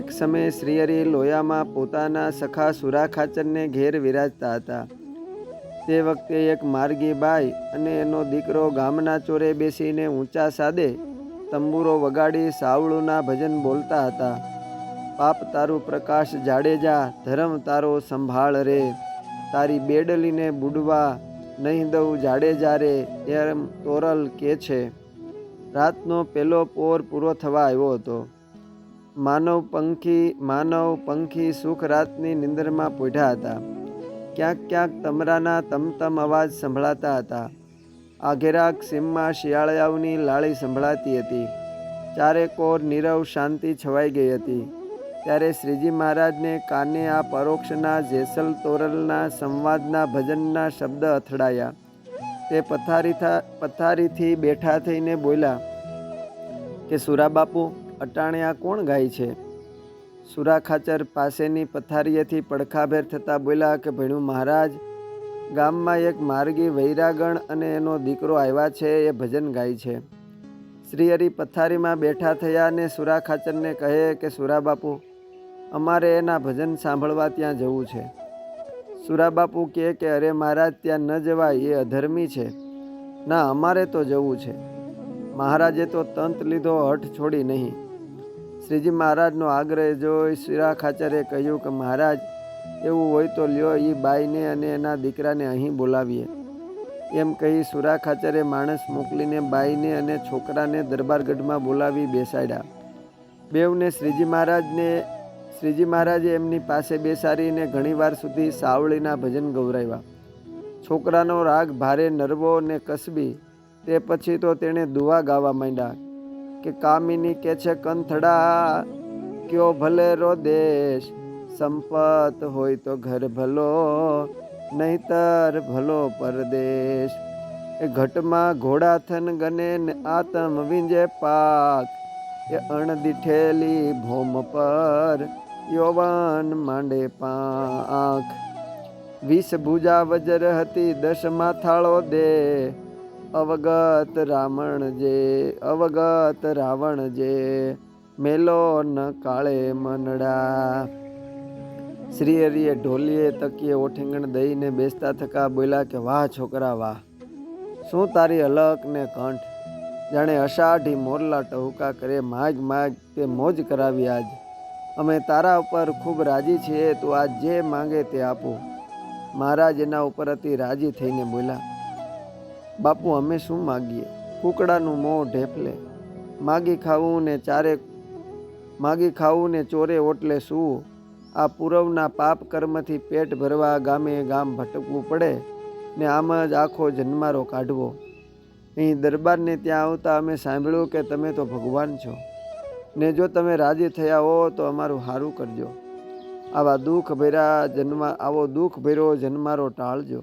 એક સમયે શ્રીહરિ લોયામાં પોતાના સખા સુરાખાચરને ઘેર વિરાજતા હતા. તે વખતે એક માર્ગી બાઈ અને એનો દીકરો ગામના ચોરે બેસીને ઊંચા સાદે તંબુરો વગાડી સાવળુના ભજન બોલતા હતા. પાપ તારું પ્રકાશ જાડેજા ધર્મ તારો સંભાળ રે. તારી બેડલીને બુડવા નહીં દઉં જાડેજા રે, એમ તોરલ કે છે. રાતનો પહેલો પોર પૂરો થવા આવ્યો હતો. માનવ પંખી માનવ પંખી સુખ રાતની નિંદરમાં પોઢ્યા હતા. ક્યાંક ક્યાંક તમરાના તમતમ અવાજ સંભળાતા હતા. આઘેરા સીમમાં શિયાળાઓની લાળી સંભળાતી હતી. ચારે કોર નીરવ શાંતિ છવાઈ ગઈ હતી. ત્યારે શ્રીજી મહારાજને કાને આ પરોક્ષના જેસલ તોરલના સંવાદના ભજનના શબ્દ અથડાયા. તે પથારી પથારીથી બેઠા થઈને બોલ્યા, કે સુરાબાપુ અટાણે કોણ ગાય છે? સુરા ખાચર પાસેની પથારીએથી પડખાભેર થતાં બોલ્યા કે ભણ્યું મહારાજ, ગામમાં એક માર્ગી વૈરાગણ અને એનો દીકરો આવ્યા છે, એ ભજન ગાય છે. શ્રીહરિ પથારીમાં બેઠા થયા અને સુરા ખાચરને કહે કે સુરા બાપુ અમારે એના ભજન સાંભળવા ત્યાં જવું છે. સુરા બાપુ કહે કે, અરે મહારાજ, ત્યાં ન જવાય, એ અધર્મી છે. ના, અમારે તો જવું છે. મહારાજે તો તંત લીધો હઠ છોડી નહીં. શ્રીજી મહારાજનો આગ્રહ જોઈ શિરા ખાચરે કહ્યું કે, મહારાજ, એવું હોય તો લ્યો એ બાઈને અને એના દીકરાને અહીં બોલાવીએ. એમ કહી સુરા ખાચરે માણસ મોકલીને બાઈને અને છોકરાને દરબારગઢમાં બોલાવી બેસાડ્યા. બેવને શ્રીજી મહારાજને, શ્રીજી મહારાજે એમની પાસે બેસાડીને ઘણીવાર સુધી સાવળીના ભજન ગૌરાવ્યા. છોકરાનો રાગ ભારે નરવો ને કસબી, તે પછી તો તેણે દુવા ગાવા માંડ્યા. કે કામિની કે છે કંથડા, કયો ભલે રો દેશ સંપત હોય તો ઘર ભલો, નહીતર ભલો પરદેશ. એ ઘટમાં ઘોડા થન ગને ને આતમ વિંજે પાક, એ અણદીઠેલી ભોમ પર, યૌવન માંડે પાંખ. વીસ ભુજા વજર હતી દસ માથાળો દે અવગત રાવણ જે, અવગત રાવણ જે, મેલો ન કાળે મનડા. શ્રી હરિએ ઢોલીએ તકીએ ઓઠીંગણ દઈને બેસતા થકા બોલ્યા કે, વાહ છોકરા, વાહ! શું તારી અલક ને કંઠ? જાણે અષાઢી મોરલા ટહુકા કરે માગ માગ તે મોજ કરાવી આજ. અમે તારા ઉપર ખૂબ રાજી છીએ, તું આજ જે માંગે તે આપો. મહારાજ એના ઉપર અતિ રાજી થઈને બોલ્યા બાપુ, અમે શું માગીએ? કુકડાનું મોં ઢેફલે. માગી ખાવું ને ચારે, માગી ખાવું ને ચોરે ઓટલે સૂવું. આ પૂરવના પાપ કર્મથી પેટ ભરવા ગામે ગામ ભટકવું પડે ને આમ જ આખો જન્મારો કાઢવો. અહીં દરબારને ત્યાં આવતા અમે સાંભળ્યું કે તમે તો ભગવાન છો. ને જો તમે રાજી થયા હો તો અમારું સારું કરજો. આવા દુઃખ ભર્યા જન્મા, આવો દુઃખ ભર્યો જન્મારો ટાળજો.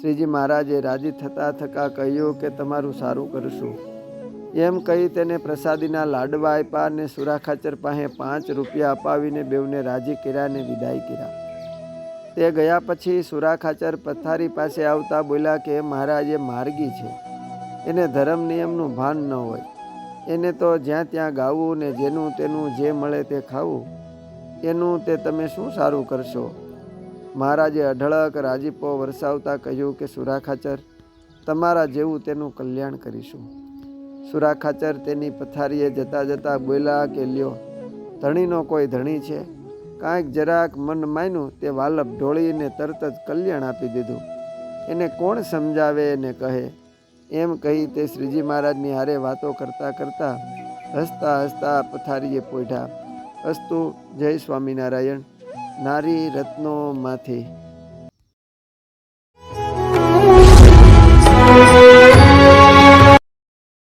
શ્રીજી મહારાજે રાજી થતા થતાં કહ્યું કે તમારું સારું કરશું. એમ કહી તેને પ્રસાદીના લાડવા આપ્યા અને સુરાખાચર પાસે પાંચ રૂપિયા અપાવીને બેવને રાજી કર્યા અને વિદાય કર્યા. તે ગયા પછી સુરાખાચર પથારી પાસે આવતા બોલ્યા કે, મહારાજ એ માર્ગી છે. એને ધર્મ નિયમનું ભાન ન હોય. એને તો જ્યાં ત્યાં ગાવું ને જેનું તેનું જે મળે તે ખાવું. એનું તે તમે શું સારું કરશો? મહારાજે અઢળક રાજીપો વરસાવતા કહ્યું કે સુરાખાચર તમારા જેવું તેનું કલ્યાણ કરીશું. સુરાખાચર તેની પથારીએ જતા જતા બોલ્યા કે, લ્યો, ધણીનો કોઈ ધણી છે? કાંઈક જરાક મન માન્યું તે વાલપ ઢોળીને તરત જ કલ્યાણ આપી દીધું. એને કોણ સમજાવે ને કહે? એમ કહી તે શ્રીજી મહારાજની હારે વાતો કરતાં કરતાં હસતા હસતા પથારીએ પોઢ્યા. અસ્તુ જય સ્વામિનારાયણ. નારી રત્નોમાંથી